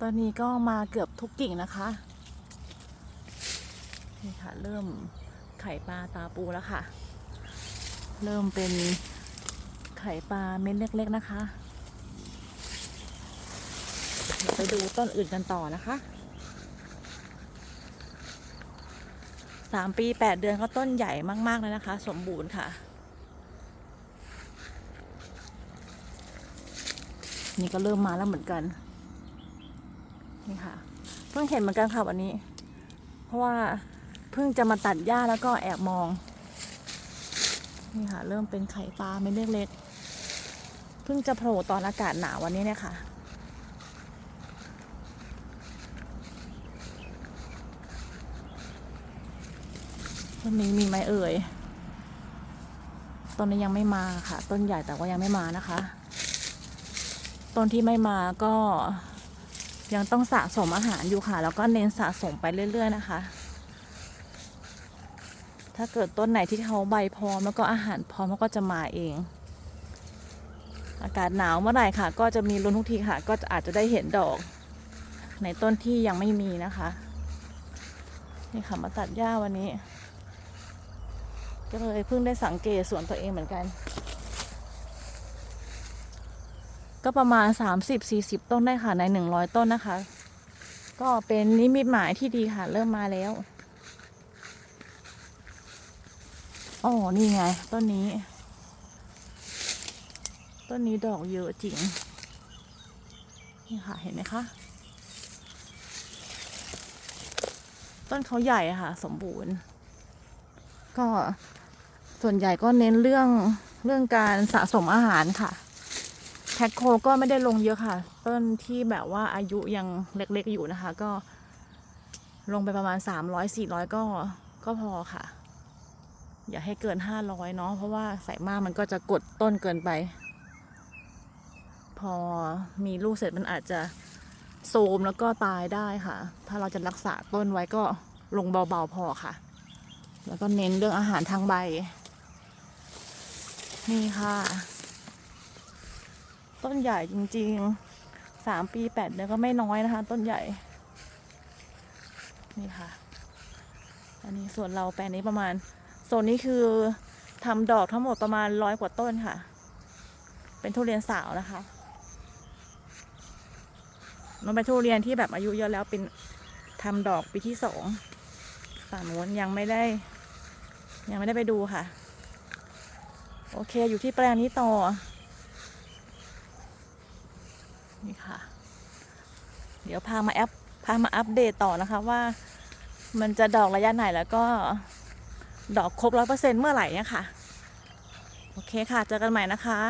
ตอนนี้ก็มาเกือบทุกกิ่งนะคะนี่ค่ะ เริ่มไข่ปลาตาปูแล้วค่ะ เริ่มเป็นไข่ปลาเม็ดเล็กๆนะคะเดี๋ยวไปดูต้นอื่นกันต่อนะคะสามปีแปดเดือนก็ต้นใหญ่มากๆเลยนะคะ สมบูรณ์ค่ะ นี่ก็เริ่มมาแล้วเหมือนกัน นี่ค่ะ เพิ่งเห็นเหมือนกันค่ะวันนี้ เพราะว่าเพิ่งจะมาตัดหญ้าแล้วก็แอบมอง นี่ค่ะ เริ่มเป็นไข่ปลาเม็ดเล็กๆเพิ่งจะโผล่ตอนอากาศหนาววันนี้เนี่ยค่ะต้นนี้มีไหมเอ่ย ต้นนี้ยังไม่มาค่ะ ต้นใหญ่แต่ว่ายังไม่มานะคะ ต้นที่ไม่มาก็ ยังต้องสะสมอาหารอยู่ค่ะ แล้วก็เน้นสะสมไปเรื่อย ๆ นะคะ ถ้าเกิดต้นไหนที่เขาใบพร้อมแล้วก็อาหารพร้อมเขาก็จะมาเอง อากาศหนาวเมื่อไหร่ค่ะ ก็จะมีลุ้นทุกทีค่ะ ก็อาจจะได้เห็นดอก ในต้นที่ยังไม่มีนะคะ นี่ค่ะมาตัดหญ้าวันนี้ ก็เลยเพิ่งได้สังเกตสวนตัวเองเหมือนกัน ก็ประมาณ 30-40 ต้นได้ค่ะใน 100 ต้นนะคะ ก็เป็นนิมิตหมายที่ดีค่ะ เริ่มมาแล้วอ๋อนี่ไง ต้นนี้ ต้นนี้ดอกเยอะจริง นี่ค่ะ เห็นไหมคะ ต้นเขาใหญ่ค่ะ สมบูรณ์ ก็ส่วนใหญ่ก็เน้นเรื่องเรื่องการสะสมอาหารค่ะ แท็กโคก็ไม่ได้ลงเยอะค่ะ ต้นที่แบบว่าอายุยังเล็กๆอยู่นะคะ ก็ลงไปประมาณ 300 400 ก็ก็พอค่ะ อย่าให้เกิน 500 เนาะเพราะว่าใส่มากมันก็จะกดต้นเกินไป พอมีลูกเสร็จมันอาจจะโทรมแล้วก็ตายได้ค่ะ ถ้าเราจะรักษาต้นไว้ก็ลงเบาๆพอค่ะ แล้วก็เน้นเรื่องอาหารทางใบ นี่ค่ะ ต้นใหญ่จริงๆสามปีแปดเดือนก็ไม่น้อยนะคะ ต้นใหญ่ นี่ค่ะ อันนี้ส่วนเราแปลงนี้ประมาณโซนนี้คือทำดอกทั้งหมดประมาณร้อยกว่าต้นค่ะ เป็นทุเรียนสาวนะคะมันเป็นทุเรียนที่แบบอายุเยอะแล้วเป็นทำดอกปีที่สองฝั่งโน้นยังไม่ได้ ยังไม่ได้ไปดูค่ะ โอเคอยู่ที่แปลงนี้ต่อ นี่ค่ะ เดี๋ยวพามาแอปพามาอัปเดตต่อนะคะว่ามันจะดอกระยะไหนแล้วก็ดอกครบร้อยเปอร์เซ็นต์เมื่อไหร่เนี่ยค่ะ โอเคค่ะ เจอกันใหม่นะคะ